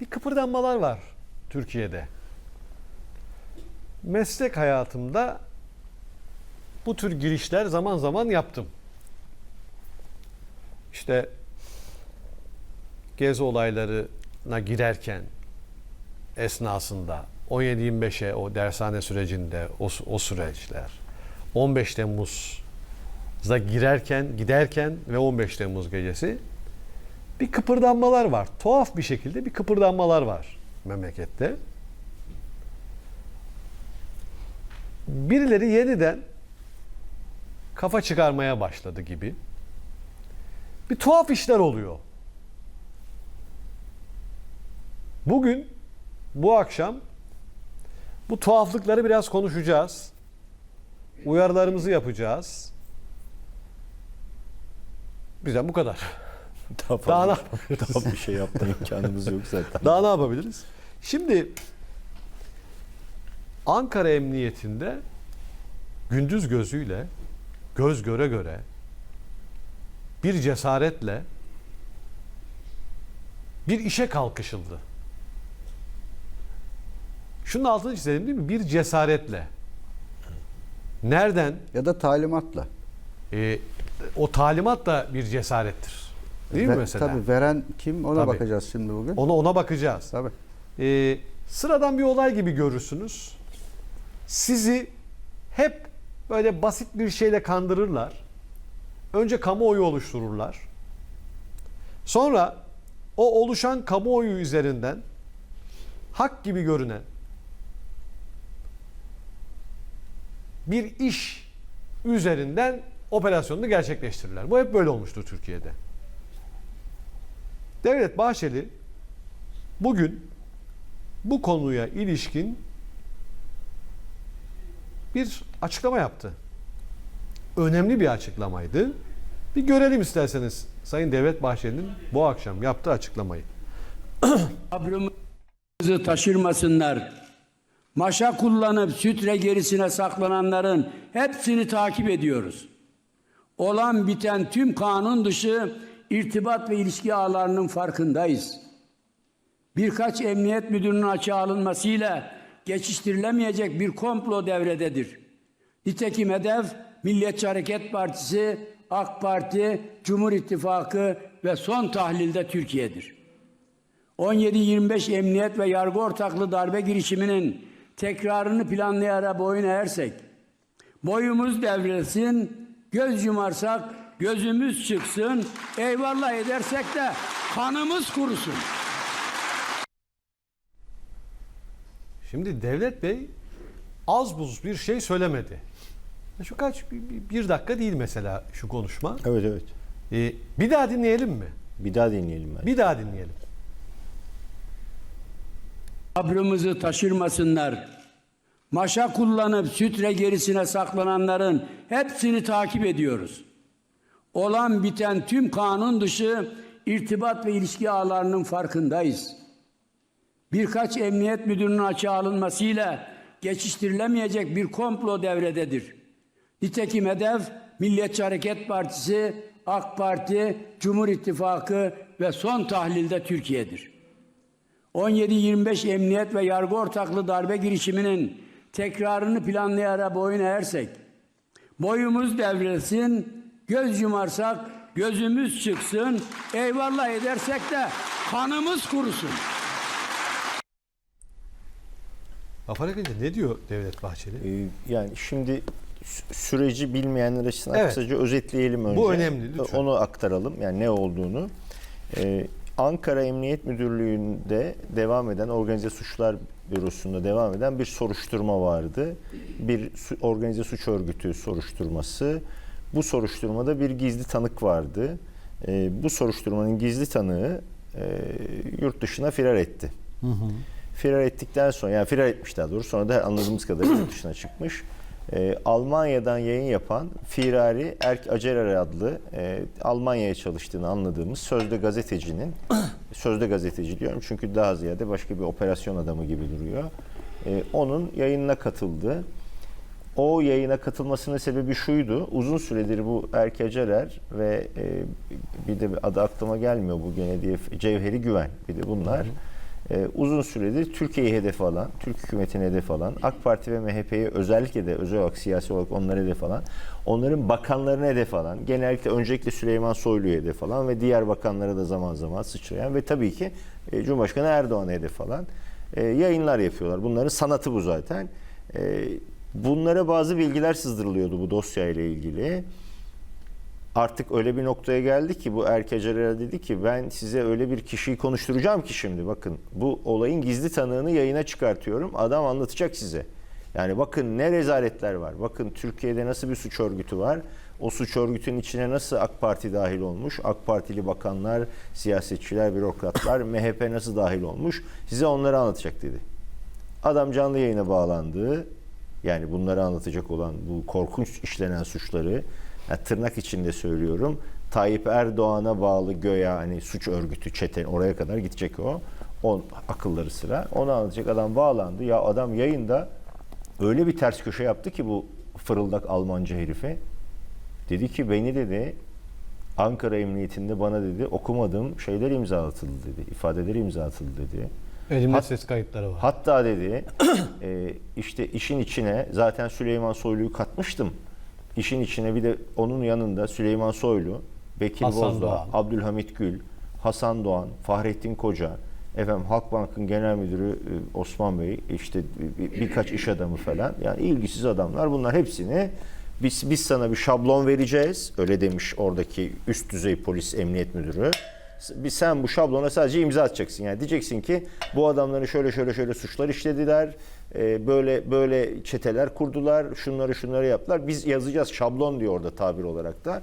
bir kıpırdanmalar var Türkiye'de. Meslek hayatımda bu tür girişler zaman zaman yaptım. İşte gezi olaylarına girerken esnasında 17-25'e o dershane sürecinde o, o süreçler 15 Temmuz'a girerken giderken ve 15 Temmuz gecesi bir kıpırdanmalar var. Tuhaf bir şekilde bir kıpırdanmalar var memlekette. Birileri yeniden kafa çıkarmaya başladı gibi. Bir tuhaf işler oluyor. Bugün bu akşam bu tuhaflıkları biraz konuşacağız. Uyarılarımızı yapacağız. Bizden bu kadar. Daha Daha fazla ne daha bir şey yapma imkanımız yok zaten. Daha ne yapabiliriz? Şimdi Ankara Emniyetinde gündüz gözüyle göz göre göre bir cesaretle bir işe kalkışıldı. Şunun altını çizelim değil mi? Bir cesaretle. Nereden? Ya da talimatla. Ee, o talimat da bir cesarettir. Değil mi Ve- mesela? Tabii veren kim ona Tabii. bakacağız şimdi bugün. Ona ona bakacağız. Tabii. Ee, sıradan bir olay gibi görürsünüz. Sizi hep böyle basit bir şeyle kandırırlar. Önce kamuoyu oluştururlar. Sonra o oluşan kamuoyu üzerinden hak gibi görünen bir iş üzerinden operasyonunu gerçekleştirirler. Bu hep böyle olmuştur Türkiye'de. Devlet Bahçeli bugün bu konuya ilişkin bir açıklama yaptı. Önemli bir açıklamaydı. Bir görelim isterseniz Sayın Devlet Bahçeli'nin bu akşam yaptığı açıklamayı. Sabrımızı taşırmasınlar. Maşa kullanıp sütre gerisine saklananların hepsini takip ediyoruz. Olan biten tüm kanun dışı irtibat ve ilişki ağlarının farkındayız. Birkaç emniyet müdürünün açığa alınmasıyla geçiştirilemeyecek bir komplo devrededir. Nitekim hedef Milliyetçi Hareket Partisi, AK Parti, Cumhur İttifakı ve son tahlilde Türkiye'dir. 17-25 emniyet ve yargı ortaklı darbe girişiminin tekrarını planlayarak boyun eğersek, boyumuz devrilsin, göz yumarsak gözümüz çıksın, eyvallah edersek de kanımız kurusun. Şimdi Devlet Bey az buz bir şey söylemedi. Şu kaç bir, dakika değil mesela şu konuşma. Evet evet. Ee, bir daha dinleyelim mi? Bir daha dinleyelim ben. Bir daha dinleyelim. Sabrımızı taşırmasınlar. Maşa kullanıp sütre gerisine saklananların hepsini takip ediyoruz. Olan biten tüm kanun dışı irtibat ve ilişki ağlarının farkındayız. Birkaç emniyet müdürünün açığa alınmasıyla geçiştirilemeyecek bir komplo devrededir. Nitekim hedef Milliyetçi Hareket Partisi, AK Parti, Cumhur İttifakı ve son tahlilde Türkiye'dir. 17-25 emniyet ve yargı ortaklı darbe girişiminin tekrarını planlayarak boyun eğersek, boyumuz devrilsin, göz yumarsak gözümüz çıksın, eyvallah edersek de kanımız kurusun. Gelince ne diyor Devlet Bahçeli? Ee, yani şimdi sü- süreci bilmeyenler açısından Evet. kısaca özetleyelim önce. Bu önemli, lütfen. Onu aktaralım yani ne olduğunu. Ee, Ankara Emniyet Müdürlüğü'nde devam eden Organize Suçlar Bürosu'nda devam eden bir soruşturma vardı. Bir organize suç örgütü soruşturması. Bu soruşturmada bir gizli tanık vardı. Ee, bu soruşturmanın gizli tanığı e, yurt dışına firar etti. Firar ettikten sonra, yani firar etmiş daha doğrusu sonra da anladığımız kadarıyla yurt dışına çıkmış. Ee, Almanya'dan yayın yapan Firari Erk Acerer adlı e, Almanya'ya çalıştığını anladığımız sözde gazetecinin, sözde gazeteci diyorum çünkü daha ziyade başka bir operasyon adamı gibi duruyor. Ee, onun yayınına katıldı. O yayına katılmasının sebebi şuydu. Uzun süredir bu Erk Acerer ve e, bir de adı aklıma gelmiyor bu gene diye Cevheri Güven bir de bunlar. e, uzun süredir Türkiye'yi hedef alan, Türk hükümetini hedef alan, AK Parti ve MHP'yi özellikle de özel olarak siyasi olarak onları hedef alan, onların bakanlarını hedef alan, genellikle öncelikle Süleyman Soylu'yu hedef alan ve diğer bakanlara da zaman zaman sıçrayan ve tabii ki e, Cumhurbaşkanı Erdoğan'ı hedef alan e, yayınlar yapıyorlar. Bunların sanatı bu zaten. E, bunlara bazı bilgiler sızdırılıyordu bu dosya ile ilgili artık öyle bir noktaya geldi ki bu Erkecerel dedi ki ben size öyle bir kişiyi konuşturacağım ki şimdi bakın bu olayın gizli tanığını yayına çıkartıyorum. Adam anlatacak size. Yani bakın ne rezaletler var. Bakın Türkiye'de nasıl bir suç örgütü var. O suç örgütünün içine nasıl AK Parti dahil olmuş? AK Partili bakanlar, siyasetçiler, bürokratlar, MHP nasıl dahil olmuş? Size onları anlatacak dedi. Adam canlı yayına bağlandı. Yani bunları anlatacak olan bu korkunç işlenen suçları yani tırnak içinde söylüyorum. Tayyip Erdoğan'a bağlı göya hani suç örgütü çete oraya kadar gidecek o. On akılları sıra. Onu anlatacak adam bağlandı. Ya adam yayında öyle bir ters köşe yaptı ki bu fırıldak Almanca herife. Dedi ki beni dedi Ankara Emniyetinde bana dedi okumadığım şeyler imzalatıldı dedi. ifadeler imzalatıldı dedi. Elimde Hat- ses kayıtları var. Hatta dedi e, işte işin içine zaten Süleyman Soylu'yu katmıştım. İşin içine bir de onun yanında Süleyman Soylu, Bekir Hasan Bozdağ, Doğan. Abdülhamit Gül, Hasan Doğan, Fahrettin Koca, efendim Halkbank'ın genel müdürü e, Osman Bey, işte bir- bir- birkaç iş adamı falan. Yani ilgisiz adamlar. Bunlar hepsini biz biz sana bir şablon vereceğiz. Öyle demiş oradaki üst düzey polis emniyet müdürü. Bir sen bu şablona sadece imza atacaksın. Yani diyeceksin ki bu adamların şöyle şöyle şöyle suçlar işlediler. e, Böyle böyle çeteler kurdular. Şunları şunları yaptılar. Biz yazacağız şablon diyor orada tabir olarak da.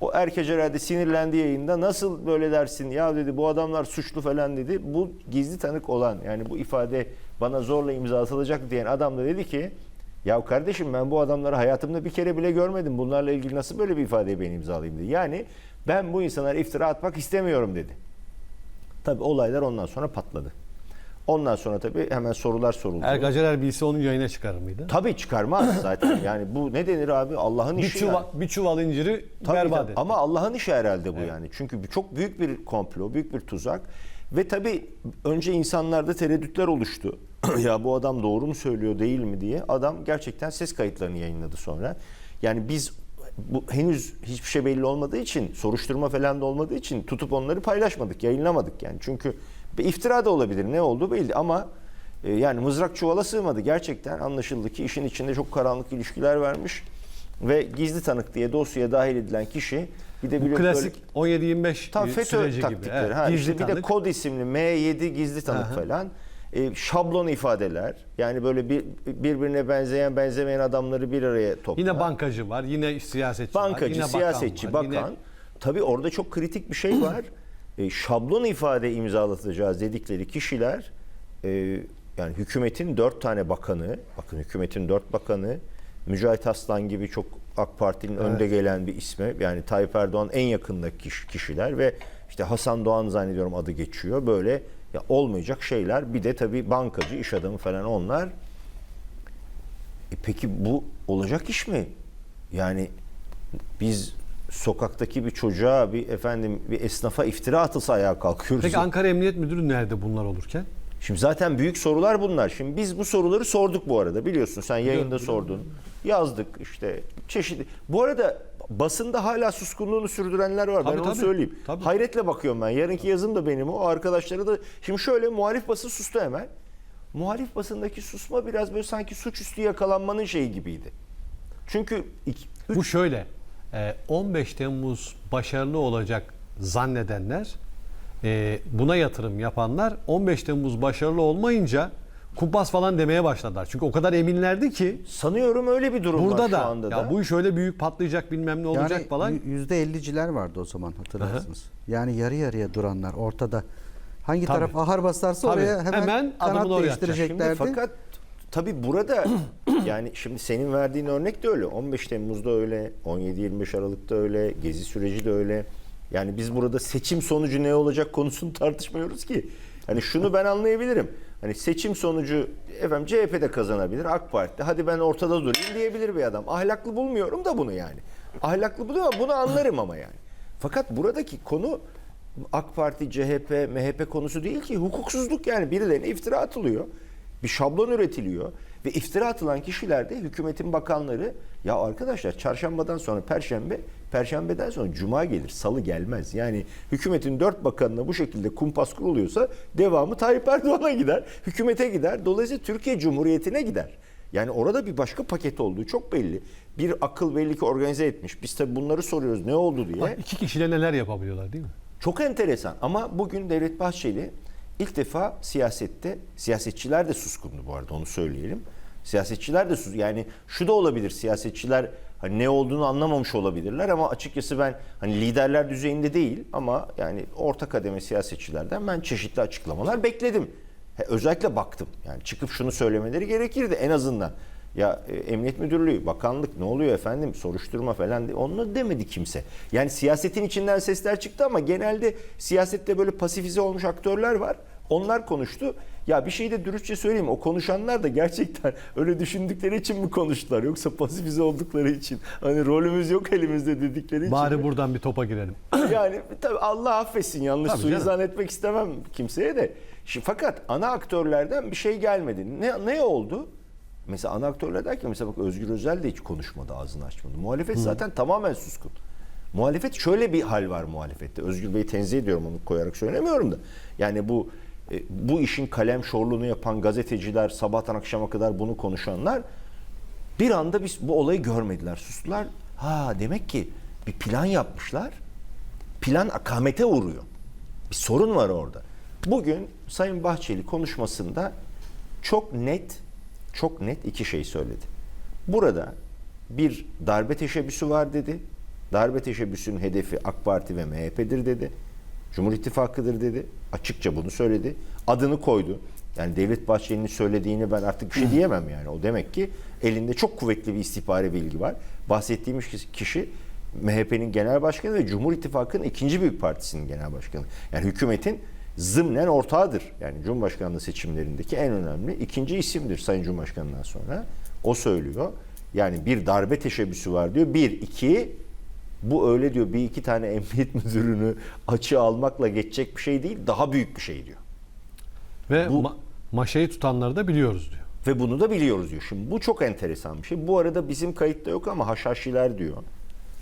O erkek herhalde sinirlendi yayında. Nasıl böyle dersin? Ya dedi bu adamlar suçlu falan dedi. Bu gizli tanık olan yani bu ifade bana zorla imza atılacak diyen adam da dedi ki ya kardeşim ben bu adamları hayatımda bir kere bile görmedim. Bunlarla ilgili nasıl böyle bir ifadeyi ben imzalayayım dedi. Yani ben bu insanlara iftira atmak istemiyorum dedi. Tabii olaylar ondan sonra patladı. Ondan sonra tabii hemen sorular soruldu. Eğer Acerer bilse onu yayına çıkarır mıydı? Tabii çıkarmaz zaten. Yani bu ne denir abi? Allah'ın Bir işi. çuval, yani. bir çuval inciri Tabii berbat tabii. etti. Ama Allah'ın işi herhalde bu yani. Çünkü çok büyük bir komplo, büyük bir tuzak. Ve tabii önce insanlarda tereddütler oluştu. ya bu adam doğru mu söylüyor değil mi diye. Adam gerçekten ses kayıtlarını yayınladı sonra. Yani biz bu henüz hiçbir şey belli olmadığı için, soruşturma falan da olmadığı için tutup onları paylaşmadık, yayınlamadık yani. Çünkü bir iftira da olabilir. Ne olduğu belli ama e, yani mızrak çuvala sığmadı. Gerçekten anlaşıldı ki işin içinde çok karanlık ilişkiler vermiş ve gizli tanık diye dosyaya dahil edilen kişi bir de Bu klasik 17-25 Tam e, FETÖ süreci gibi. taktikleri. Evet, Ha, gizli işte bir de tanık. kod isimli M7 gizli tanık Aha. falan. E, şablon ifadeler. Yani böyle bir, birbirine benzeyen benzemeyen adamları bir araya topla. Yine bankacı var, yine siyasetçi var, Bankacı, yine siyasetçi, bakan. bakan. var, yine- Tabii orada çok kritik bir şey var. E, şablon ifade imzalatacağız dedikleri kişiler e, yani hükümetin dört tane bakanı, bakın hükümetin dört bakanı, Mücahit Aslan gibi çok AK Parti'nin önde gelen bir isme yani Tayyip Erdoğan en yakındaki kiş- kişiler ve işte Hasan Doğan zannediyorum adı geçiyor. Böyle ya olmayacak şeyler. Bir de tabii bankacı, iş adamı falan onlar. E peki bu olacak iş mi? Yani biz sokaktaki bir çocuğa, bir efendim bir esnafa iftira atılsa ayağa kalkıyoruz. Peki Ankara Emniyet Müdürü nerede bunlar olurken? Şimdi zaten büyük sorular bunlar. Şimdi biz bu soruları sorduk bu arada. Biliyorsun sen yayında sordun. Yazdık işte çeşitli. Bu arada basında hala suskunluğunu sürdürenler var. Tabii, ben onu tabii. söyleyeyim. Tabii. Hayretle bakıyorum ben. Yarınki yazım da benim o. Arkadaşları da. Şimdi şöyle muhalif basın sustu hemen. Muhalif basındaki susma biraz böyle sanki suçüstü yakalanmanın şeyi gibiydi. Çünkü iki, üç Bu şöyle, e, 15 Temmuz başarılı olacak zannedenler, e, buna yatırım yapanlar 15 Temmuz başarılı olmayınca kumpas falan demeye başladılar. Çünkü o kadar eminlerdi ki sanıyorum öyle bir durum var burada şu da anda ya da. bu iş öyle büyük patlayacak bilmem ne olacak yani falan. y- yüzde elli'ciler vardı o zaman hatırlarsınız. Yani yarı yarıya duranlar ortada. Hangi Tabii. taraf ahar basarsa Tabii. oraya hemen, Hemen kanat oraya atacak. Şimdi değiştireceklerdi. fakat tabii burada yani şimdi senin verdiğin örnek de öyle. 15 Temmuz'da öyle, 17-25 Aralık'ta öyle, gezi süreci de öyle. Yani biz burada seçim sonucu ne olacak konusunu tartışmıyoruz ki. Hani şunu ben anlayabilirim. Hani seçim sonucu efendim CHP'de kazanabilir, AK Parti'de. Hadi ben ortada durayım diyebilir bir adam. Ahlaklı bulmuyorum da bunu yani. Ahlaklı buluyorum bunu anlarım ama yani. Fakat buradaki konu AK Parti, CHP, MHP konusu değil ki. Hukuksuzluk yani birilerine iftira atılıyor. Bir şablon üretiliyor ve iftira atılan kişiler de hükümetin bakanları ya arkadaşlar çarşambadan sonra perşembe, perşembeden sonra cuma gelir, salı gelmez. Yani hükümetin dört bakanına bu şekilde kumpas kuruluyorsa devamı Tayyip Erdoğan'a gider, hükümete gider. Dolayısıyla Türkiye Cumhuriyeti'ne gider. Yani orada bir başka paket olduğu çok belli. Bir akıl belli ki organize etmiş. Biz tabii bunları soruyoruz ne oldu diye. Bak iki kişiyle neler yapabiliyorlar değil mi? Çok enteresan ama bugün Devlet Bahçeli ilk defa siyasette, siyasetçiler de suskundu bu arada onu söyleyelim. Siyasetçiler de sus yani şu da olabilir siyasetçiler hani ne olduğunu anlamamış olabilirler ama açıkçası ben hani liderler düzeyinde değil ama yani orta kademe siyasetçilerden ben çeşitli açıklamalar bekledim. He, özellikle baktım yani çıkıp şunu söylemeleri gerekirdi en azından. Ya e, Emniyet Müdürlüğü, bakanlık ne oluyor efendim soruşturma falan diye onu demedi kimse. Yani siyasetin içinden sesler çıktı ama genelde siyasette böyle pasifize olmuş aktörler var. Onlar konuştu. Ya bir şey de dürüstçe söyleyeyim. O konuşanlar da gerçekten öyle düşündükleri için mi konuştular? Yoksa pasifize oldukları için. Hani rolümüz yok elimizde dedikleri için. Bari mi? buradan bir topa girelim. Yani tabii Allah affetsin yanlış Tabii suizan canım. etmek istemem kimseye de. Şimdi, fakat ana aktörlerden bir şey gelmedi. Ne, ne oldu? Mesela ana aktörler derken mesela bak Özgür Özel de hiç konuşmadı ağzını açmadı. Muhalefet zaten tamamen suskun. Muhalefet şöyle bir hal var muhalefette. Özgür Bey'i tenzih ediyorum onu koyarak söylemiyorum da. Yani bu e, bu işin kalem şorluğunu yapan gazeteciler, sabahtan akşama kadar bunu konuşanlar bir anda biz bu olayı görmediler, sustular. Ha demek ki bir plan yapmışlar. Plan akamete uğruyor. Bir sorun var orada. Bugün Sayın Bahçeli konuşmasında çok net, çok net iki şey söyledi. Burada bir darbe teşebbüsü var dedi. Darbe teşebbüsünün hedefi AK Parti ve MHP'dir dedi. Cumhur İttifakı'dır dedi. Açıkça bunu söyledi. Adını koydu. Yani Devlet Bahçeli'nin söylediğini ben artık bir şey diyemem yani. O demek ki elinde çok kuvvetli bir istihbari bilgi var. Bahsettiğim kişi MHP'nin genel başkanı ve Cumhur İttifakı'nın ikinci büyük partisinin genel başkanı. Yani hükümetin zımnen ortağıdır. Yani Cumhurbaşkanlığı seçimlerindeki en önemli ikinci isimdir Sayın Cumhurbaşkanı'ndan sonra. O söylüyor. Yani bir darbe teşebbüsü var diyor. Bir, iki, bu öyle diyor bir iki tane emniyet müdürünü açığa almakla geçecek bir şey değil. Daha büyük bir şey diyor. Ve Bu- ma- maşayı tutanları da biliyoruz diyor. Ve bunu da biliyoruz diyor. Şimdi bu çok enteresan bir şey. Bu arada bizim kayıtta yok ama haşhaşiler diyor.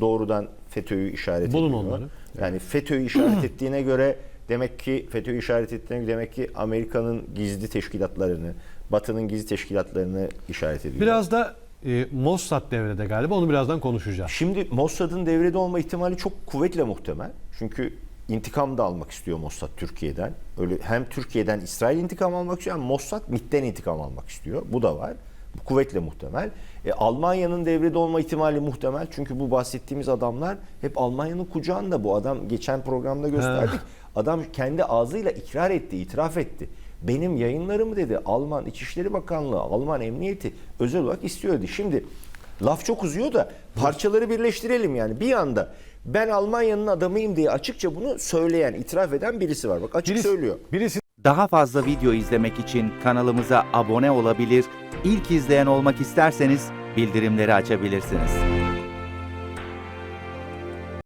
Doğrudan FETÖ'yü işaret Bulun ediyor. onları. Yani FETÖ'yü işaret ettiğine göre demek ki FETÖ'yü işaret ettiğine demek ki Amerika'nın gizli teşkilatlarını, Batı'nın gizli teşkilatlarını işaret ediyor. Biraz da e, Mossad devrede galiba onu birazdan konuşacağız. Şimdi Mossad'ın devrede olma ihtimali çok kuvvetle muhtemel. Çünkü intikam da almak istiyor Mossad Türkiye'den. Öyle hem Türkiye'den İsrail intikam almak istiyor hem Mossad MİT'ten intikam almak istiyor. Bu da var. Bu kuvvetle muhtemel. E, Almanya'nın devrede olma ihtimali muhtemel. Çünkü bu bahsettiğimiz adamlar hep Almanya'nın kucağında. Bu adam geçen programda gösterdik. Adam kendi ağzıyla ikrar etti, itiraf etti. Benim yayınlarımı dedi Alman İçişleri Bakanlığı, Alman Emniyeti özel olarak istiyordu. Şimdi laf çok uzuyor da parçaları birleştirelim yani. Bir anda ben Almanya'nın adamıyım diye açıkça bunu söyleyen, itiraf eden birisi var. Bak açık Birisi, söylüyor. birisi Daha fazla video izlemek için kanalımıza abone olabilir, ilk izleyen olmak isterseniz bildirimleri açabilirsiniz.